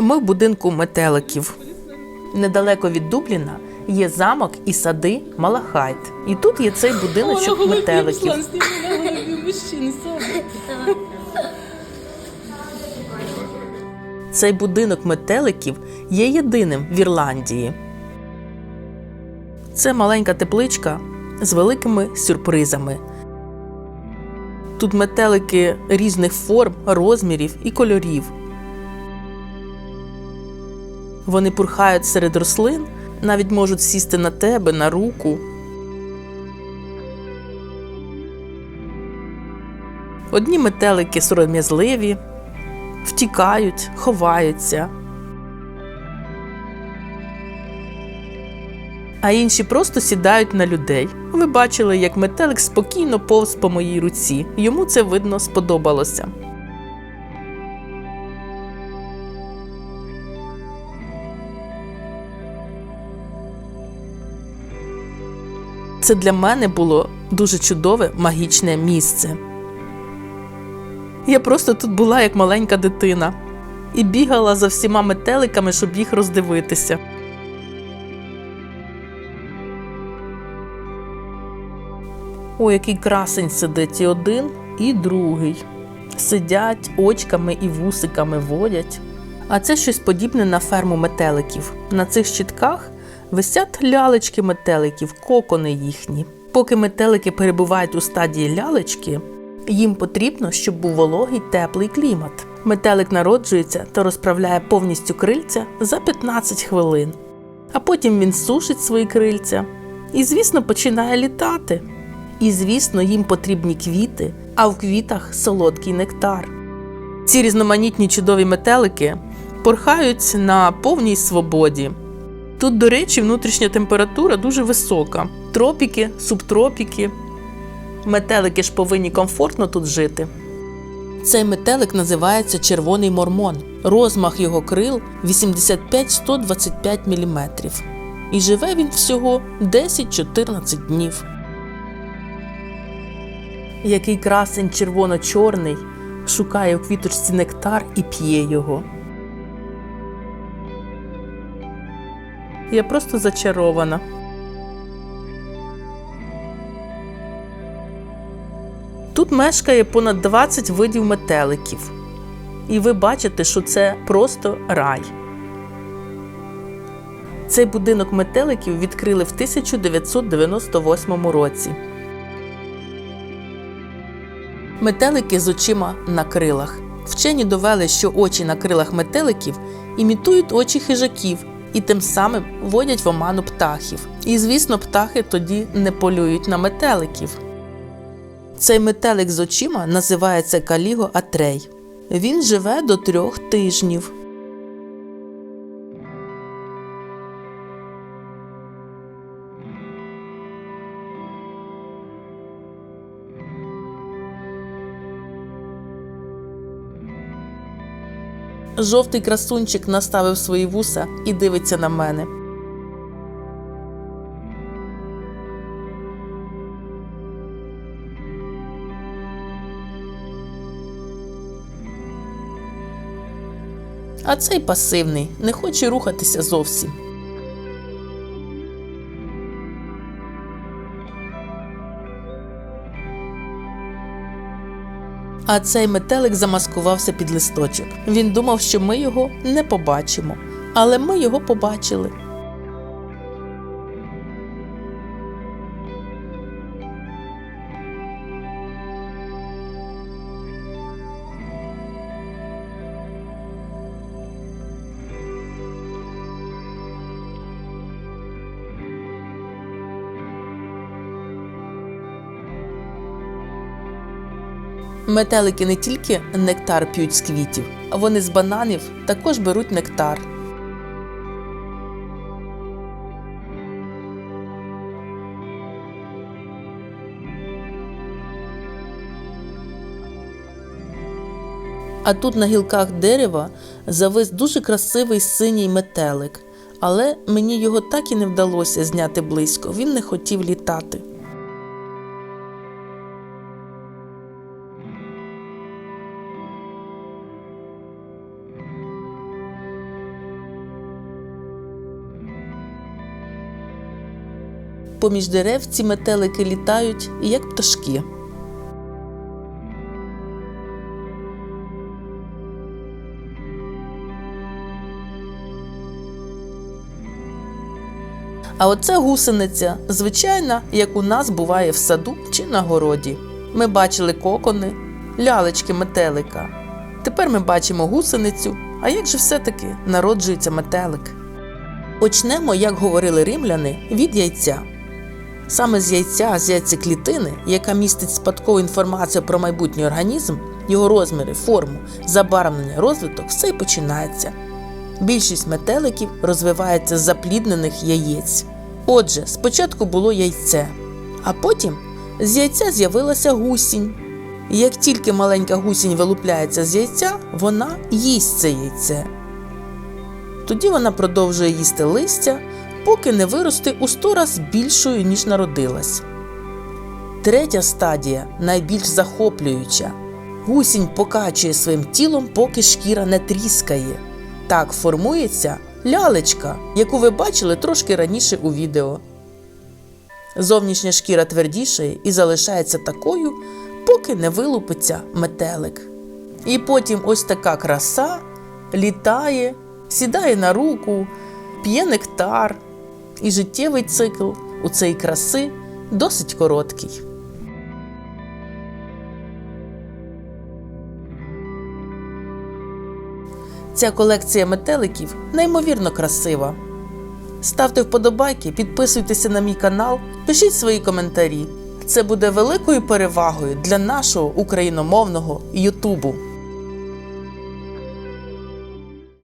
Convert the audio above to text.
Ми в будинку метеликів. Недалеко від Дубліна є замок і сади Малахайт. І тут є цей будиночок метеликів. Цей будинок метеликів є єдиним в Ірландії. Це маленька тепличка з великими сюрпризами. Тут метелики різних форм, розмірів і кольорів. Вони пурхають серед рослин, навіть можуть сісти на тебе, на руку. Одні метелики сором'язливі, втікають, ховаються. А інші просто сідають на людей. Ви бачили, як метелик спокійно повз по моїй руці. Йому це видно сподобалося. Це для мене було дуже чудове магічне місце. Я просто тут була як маленька дитина і бігала за всіма метеликами, щоб їх роздивитися. О, який красень сидить і один, і другий. Сидять, очками і вусиками водять. А це щось подібне на ферму метеликів. На цих щитках висять лялечки метеликів, кокони їхні. Поки метелики перебувають у стадії лялечки, їм потрібно, щоб був вологий теплий клімат. Метелик народжується та розправляє повністю крильця за 15 хвилин. А потім він сушить свої крильця і, звісно, починає літати. І, звісно, їм потрібні квіти, а в квітах солодкий нектар. Ці різноманітні чудові метелики порхають на повній свободі. Тут, до речі, внутрішня температура дуже висока: тропіки, субтропіки. Метелики ж повинні комфортно тут жити. Цей метелик називається червоний мормон. Розмах його крил 85-125 мм. І живе він всього 10-14 днів. Який красень червоно-чорний шукає у квіточці нектар і п'є його. Я просто зачарована. Тут мешкає понад 20 видів метеликів. І ви бачите, що це просто рай. Цей будинок метеликів відкрили в 1998 році. Метелики з очима на крилах. Вчені довели, що очі на крилах метеликів імітують очі хижаків і тим самим вводять в оману птахів. І, звісно, птахи тоді не полюють на метеликів. Цей метелик з очима називається Каліго Атрей. Він живе до трьох тижнів. Жовтий красунчик наставив свої вуса і дивиться на мене. А цей пасивний не хоче рухатися зовсім. А цей метелик замаскувався під листочок. Він думав, що ми його не побачимо, але ми його побачили. Метелики не тільки нектар п'ють з квітів, а вони з бананів також беруть нектар. А тут на гілках дерева завис дуже красивий синій метелик, але мені його так і не вдалося зняти близько, він не хотів літати. Поміж дерев ці метелики літають, як пташки. А оце гусениця, звичайна, як у нас буває в саду чи на городі. Ми бачили кокони, лялечки метелика. Тепер ми бачимо гусеницю. А як же все-таки народжується метелик? Почнемо, як говорили римляни, від яйця. Саме з яйця, з яйцеклітини, яка містить спадкову інформацію про майбутній організм, його розміри, форму, забарвлення, розвиток, все й починається. Більшість метеликів розвивається з запліднених яєць. Отже, спочатку було яйце, а потім з яйця з'явилася гусінь. І як тільки маленька гусінь вилупляється з яйця, вона їсть це яйце. Тоді вона продовжує їсти листя, поки не виросте у сто раз більшою, ніж народилась. Третя стадія найбільш захоплююча. Гусінь покачує своїм тілом, поки шкіра не тріскає. Так формується лялечка, яку ви бачили трошки раніше у відео. Зовнішня шкіра твердішає і залишається такою, поки не вилупиться метелик. І потім ось така краса літає, сідає на руку, п'є нектар, і життєвий цикл у цієї краси досить короткий. Ця колекція метеликів неймовірно красива. Ставте вподобайки, підписуйтеся на мій канал, пишіть свої коментарі. Це буде великою перевагою для нашого україномовного Ютубу.